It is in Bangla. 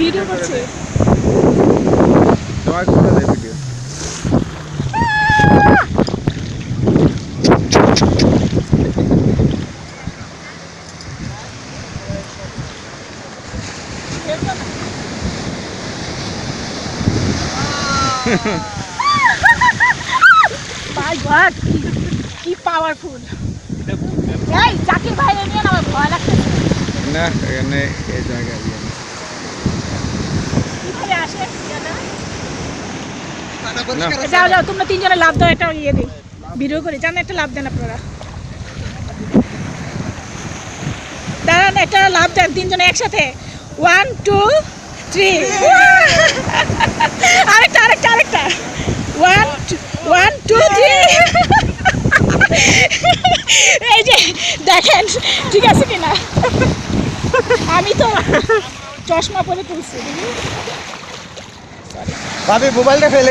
ভিডিও করছে? তোমাকে করে ভিডিও। মাই গড কি পাওয়ারফুল এই জাকির ভাইরে নিয়ে না আমার ভয় লাগতেছে। না এখানে এই জায়গায় ইয়ে না। কীভাবে আসে ইয়াটা? না যাও যাও তোমরা তিনজনে লাভ দাও একটা ইয়ে দিই। ভিডিও করি জান একটা লাভ দেন আপনারা। দাঁড়ান একটা লাভ দেন তিনজনে একসাথে। ওয়ান টু থ্রি আরেকটা আরেকটা আরেকটা। ওয়ান ওয়ান টু থ্রি এই যে দেখেন ঠিক আছে কিনা? আমি তো চশমা পরে তুলছি। ভাবি মোবাইলটা ফেলে